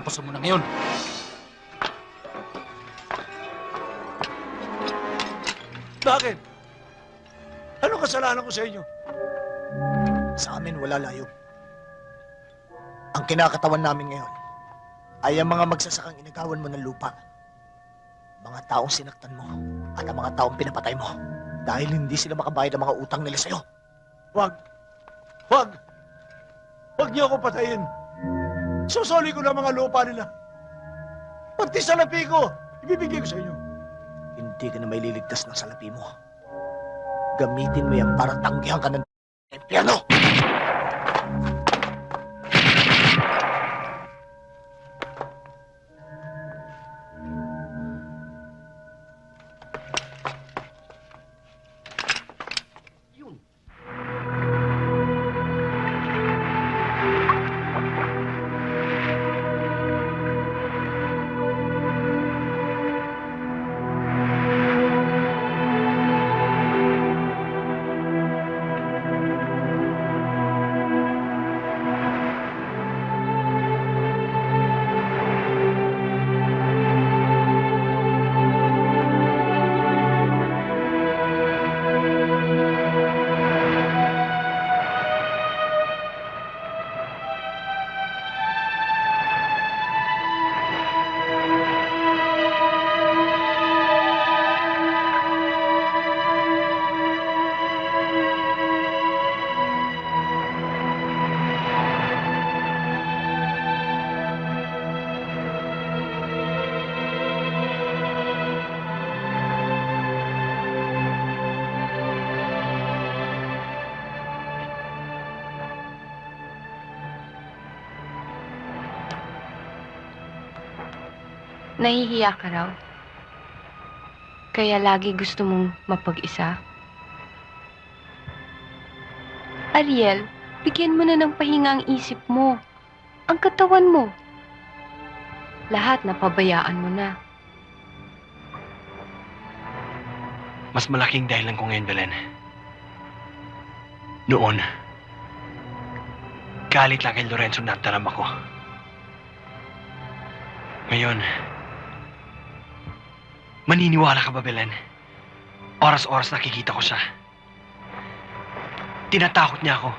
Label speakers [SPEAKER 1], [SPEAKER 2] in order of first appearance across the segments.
[SPEAKER 1] katapusan mo na ngayon.
[SPEAKER 2] Bakit? Ano kasalanan ko sa inyo?
[SPEAKER 3] Sa amin, wala layo. Ang kinakatawan namin ngayon ay ang mga magsasakang inagawan mo ng lupa. Mga taong sinaktan mo at ang mga taong pinapatay mo dahil hindi sila makabayad ng mga utang nila sa'yo.
[SPEAKER 2] Huwag. Huwag. Huwag niyo ako patayin. Susoli ko na mga lupa nila. Pati salapi ko, ibibigay ko sa inyo.
[SPEAKER 3] Hindi ka na may liligtas ng salapi mo. Gamitin mo yan para tanggihan ka ng
[SPEAKER 4] Nahihiya ka raw. Kaya lagi gusto mong mapag-isa. Ariel, bigyan mo na ng pahinga ang isip mo. Ang katawan mo. Lahat na pabayaan mo na.
[SPEAKER 5] Mas malaking dahilan ko ngayon, Belen. Noon, galit lang kay Lorenzo na darama ko. Ngayon, maniniwala ka ba, Belen? Oras-oras nakikita ko siya. Tinatakot niya ako.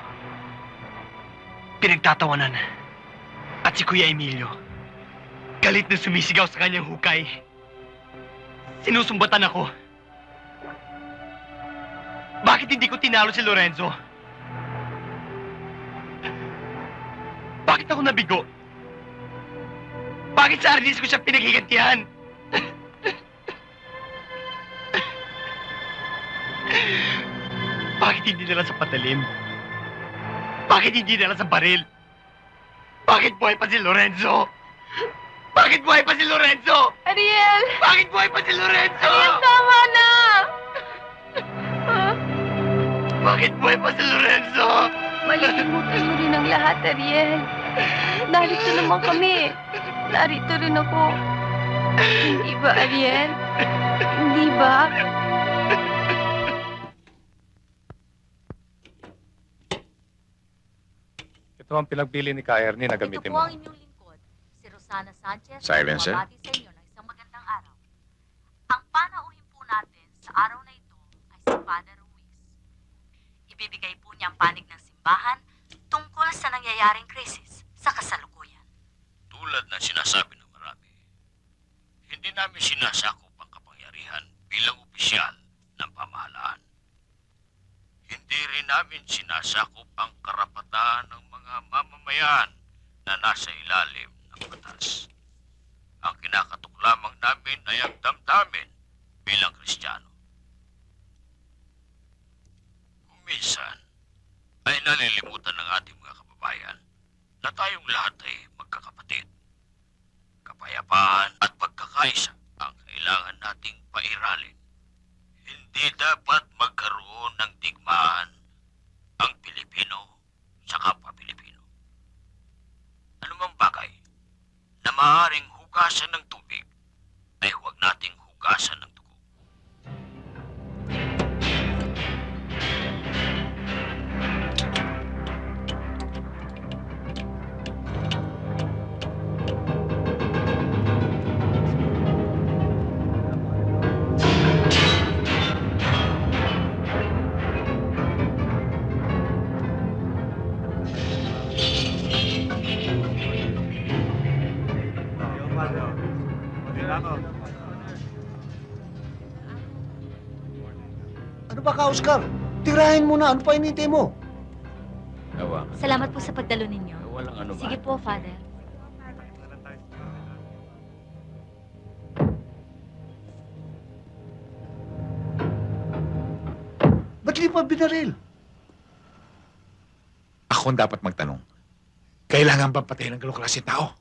[SPEAKER 5] Pinagtatawanan. At si Kuya Emilio, galit na sumisigaw sa kanyang hukay. Sinusumbatan ako. Bakit hindi ko tinalo si Lorenzo? Bakit ako nabigo? Bakit sa Arnis ko siya pinaghigantihan? Bakit hindi nila sa patalim? Bakit hindi nila sa baril? Bakit buhay pa si Lorenzo? Bakit buhay pa si Lorenzo?
[SPEAKER 4] Ariel!
[SPEAKER 5] Bakit buhay pa si Lorenzo?
[SPEAKER 4] Ariel, tama na!
[SPEAKER 5] Bakit buhay pa si Lorenzo?
[SPEAKER 4] malilimutan mo rin ang lahat, Ariel. Narito naman kami. Narito rin ako. Hindi ba, Ariel? Hindi ba?
[SPEAKER 6] Ito ang pinagbili ni Ka Ernie na gamitin
[SPEAKER 7] Ito po
[SPEAKER 6] mo.
[SPEAKER 7] ang inyong lingkod, si Rosana Sanchez.
[SPEAKER 8] Silencer.
[SPEAKER 7] Bumabati sa inyo ng isang magandang araw. Ang panauhin po natin sa araw na ito ay si Father Ruiz. Ibibigay po niya ang panig ng simbahan tungkol sa nangyayaring krisis sa kasalukuyan.
[SPEAKER 8] Tulad na sinasabi ng marami, hindi namin sinasakop ang kapangyarihan bilang opisyal ng pamahalaan. Hindi rin namin sinasakop ang karapatan ng mamamayan na nasa ilalim ng batas. Ang kinakatok lamang namin ay ang damdamin bilang Kristiyano. Minsan, ay nalilimutan ng ating mga kababayan na tayong lahat ay magkakapatid. Kapayapaan at pagkakaisa ang kailangan nating pairalin. Hindi dapat magkaroon ng digmaan ang Pilipino sa kapwa Pilipino. Anumang bagay na maaaring hugasan ng
[SPEAKER 9] Ano ba ka, Oscar? Tirahin mo na. Ano pa inintay mo?
[SPEAKER 8] Ewa,
[SPEAKER 7] Salamat po sa pagdalo ninyo.
[SPEAKER 8] walang ano ba?
[SPEAKER 7] Sige po, Father.
[SPEAKER 9] Ba't di pa binaril?
[SPEAKER 10] Ako ang dapat magtanong. Kailangan ba patayin ng galong klaseng tao?